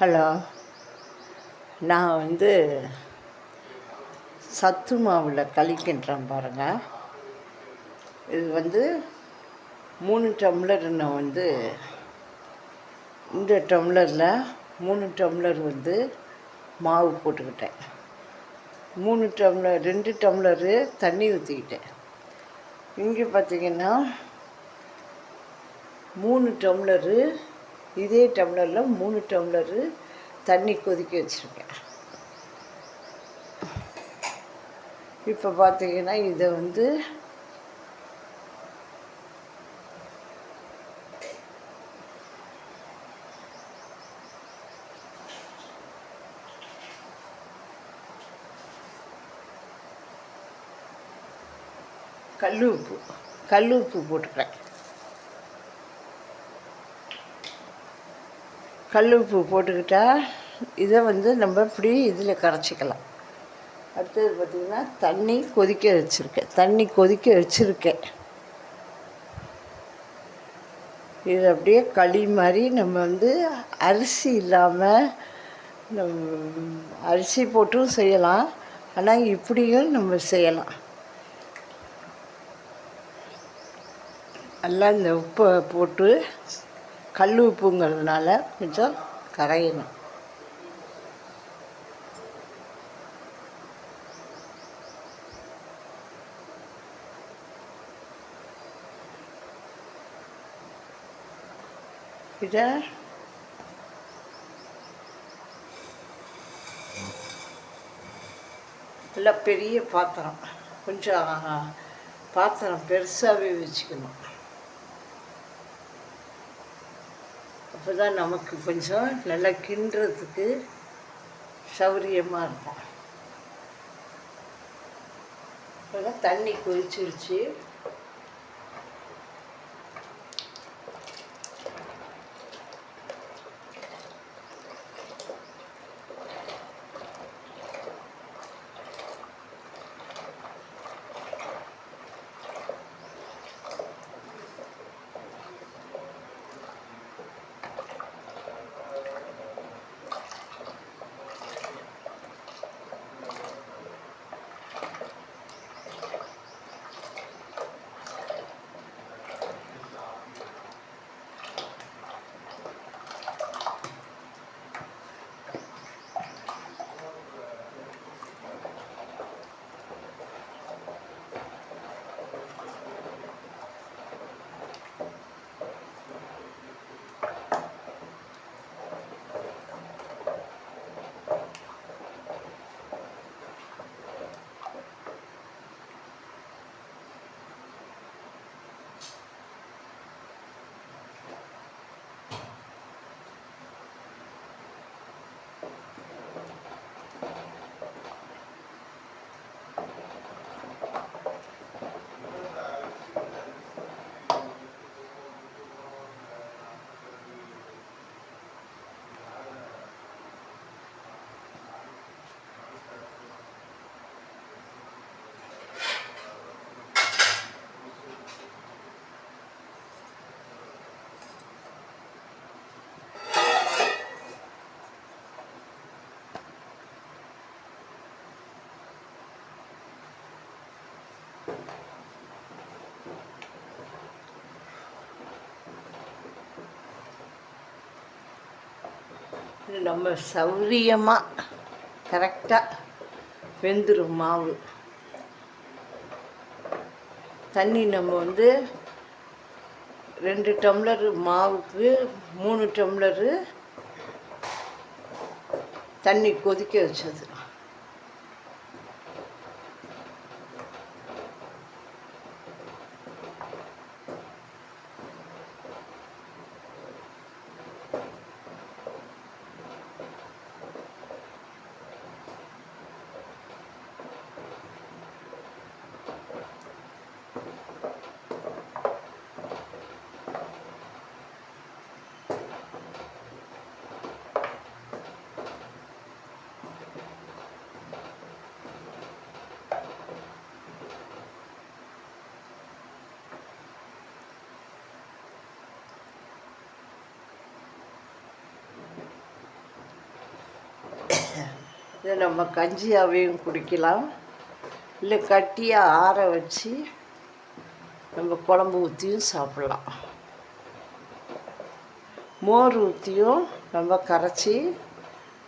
Hello நான் வந்து சத்து மாவில் கழிக்கின்றேன் பாருங்கள் இது வந்து மூணு டம்ளர் நான் வந்து இந்த டம்ளரில் மூணு டம்ளர் வந்து மாவு போட்டுக்கிட்டேன். மூணு டம்ளர் ரெண்டு டம்ளரு தண்ணி ஊற்றிக்கிட்டேன் இங்கே பார்த்தீங்கன்னா மூணு டம்ளரு இதே டம்ளரில் மூணு டம்ளரு தண்ணி கொதிக்க வச்சுருக்கேன். இப்போ பார்த்தீங்கன்னா இதை வந்து கல் உப்பு கல் உப்பு போட்டுக்கிறேன். கல் உப்பு போட்டுக்கிட்டால் இதை வந்து நம்ம இப்படி இதில் கரைச்சிக்கலாம். அடுத்தது பார்த்திங்கன்னா தண்ணி கொதிக்க வச்சுருக்கேன். தண்ணி கொதிக்க வச்சுருக்கேன். இது அப்படியே களி மாதிரி நம்ம வந்து அரிசி இல்லாமல் அரிசி போட்டும் செய்யலாம். ஆனால் இப்படியும் நம்ம செய்யலாம். நல்லா இந்த உப்பை போட்டு கல் உப்புங்கிறதுனால கொஞ்சம் கரையணும். இதை நல்லா பெரிய பாத்திரம். கொஞ்சம் பாத்திரம் பெருசாகவே வச்சுக்கணும். அப்போ தான் நமக்கு கொஞ்சம் நல்லா கிண்டுறதுக்கு சௌரியமாக இருக்கும் இப்போதான் தண்ணி கொதிச்சிருச்சு. நம்ம சௌரியமாக கரெக்டாக வெந்துடும் மாவு. தண்ணி நம்ம வந்து ரெண்டு டம்ளர் மாவுக்கு மூணு டம்ளரு தண்ணி கொதிக்க வச்சது. இதை நம்ம கஞ்சியாவையும் குடிக்கலாம். இல்லை கட்டியாக ஆற வச்சு நம்ம குழம்பு ஊற்றியும் சாப்பிட்லாம். மோர் ஊற்றியும் நம்ம கரைச்சி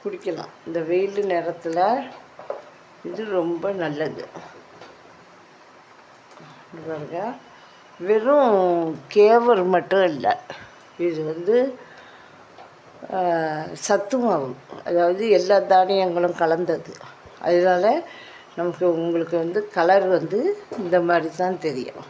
குடிக்கலாம். இந்த வெயில் நேரத்தில் இது ரொம்ப நல்லது. பாருங்க. வெறும் கேவர் மட்டும் இல்லை. இது வந்து ஆஹ், அதாவது எல்லா தானியங்களும் கலந்தது. அதனால் நமக்கு உங்களுக்கு வந்து கலர் வந்து இந்த மாதிரி தான் தெரியும்.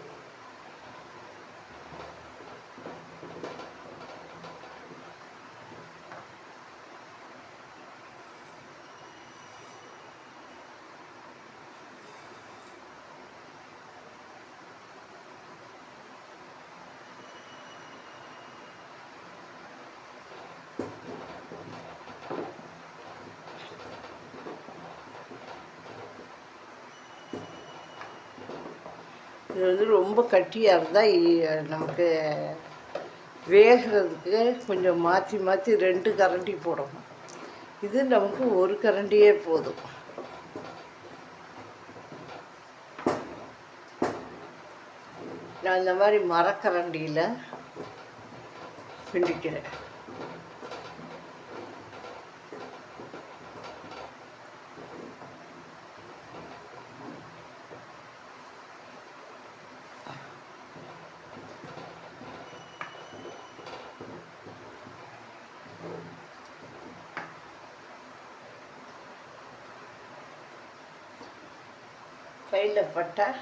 இது வந்து ரொம்ப கட்டியாக இருந்தால் நமக்கு வேகிறதுக்கு கொஞ்சம் மாற்றி மாற்றி ரெண்டு கரண்டி போடணும். இது நமக்கு ஒரு கரண்டியே போதும். நான் இந்த மாதிரி மரக்கரண்டியில் பிண்டிக்கிறேன் கையில் பட்டால்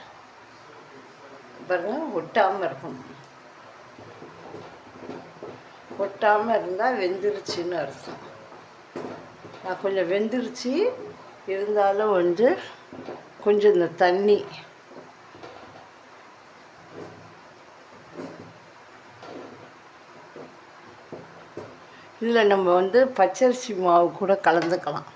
பாருங்கள் ஒட்டாமல் இருக்கும். ஒட்டாமல் இருந்தால் வெந்துருச்சுன்னு அர்த்தம். நான் கொஞ்சம் வெந்துருச்சு இருந்தாலும் வந்து கொஞ்சம் இந்த தண்ணி. இதில் நம்ம வந்து பச்சரிசி மாவு கூட கலந்துக்கலாம்.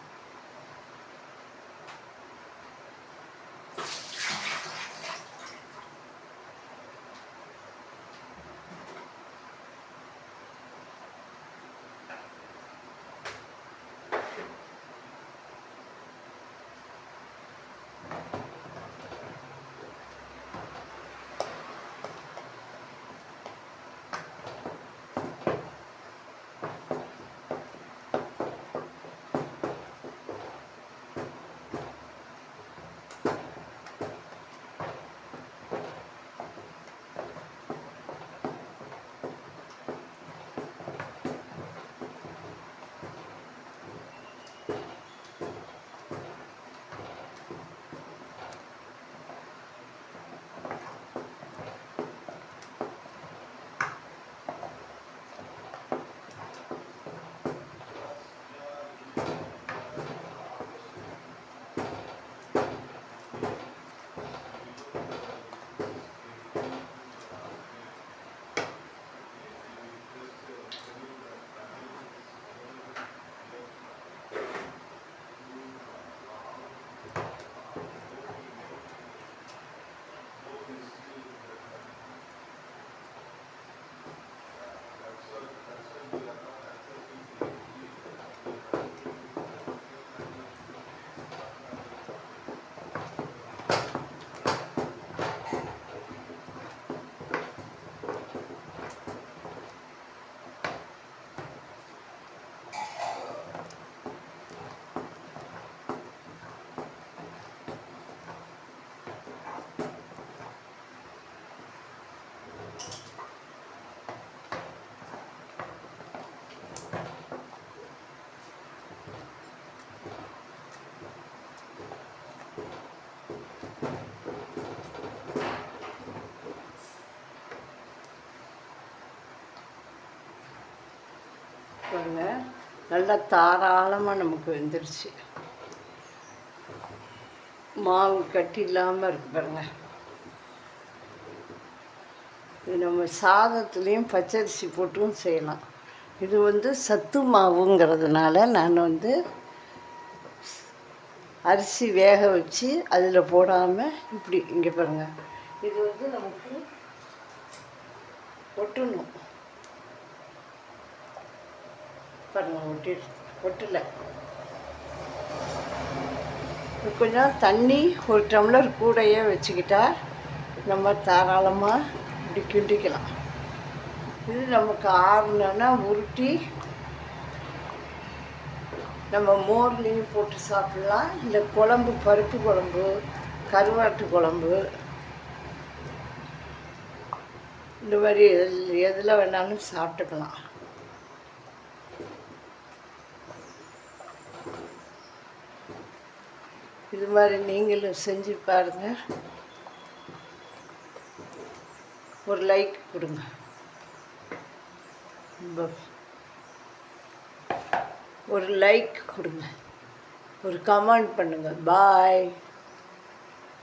பாருங்க. நல்லா தாராளமாக நமக்கு வெந்துருச்சு. மாவு கட்டி இல்லாமல் இருக்கு பாருங்க. இது நம்ம சாதத்துலேயும் பச்சரிசி போட்டும் செய்யலாம். இது வந்து சத்து மாவுங்கிறதுனால நான் வந்து அரிசி வேக வச்சு அதில் போடாமல் இப்படி இங்கே பாருங்கள் இது வந்து நமக்கு ஒட்டணும் பாருங்க ஒட்டி ஒட்டலை கொஞ்சம் தண்ணி ஒரு டம்ளர் கூடையே வச்சுக்கிட்டா நம்ம தாராளமாக இப்படி கிண்டிக்கலாம். இது நமக்கு ஆறுனா உருட்டி நம்ம மோர்லேயும் போட்டு சாப்பிட்லாம். இந்த குழம்பு பருப்பு குழம்பு கருவாட்டு குழம்பு இந்த மாதிரி எதில் எதில் வேணாலும் சாப்பிட்டுக்கலாம். இது மாதிரி நீங்களும் செஞ்சு பாருங்கள் ஒரு லைக் கொடுங்க. ஒரு லைக் கொடுங்க. ஒரு கமெண்ட் பண்ணுங்கள் பாய்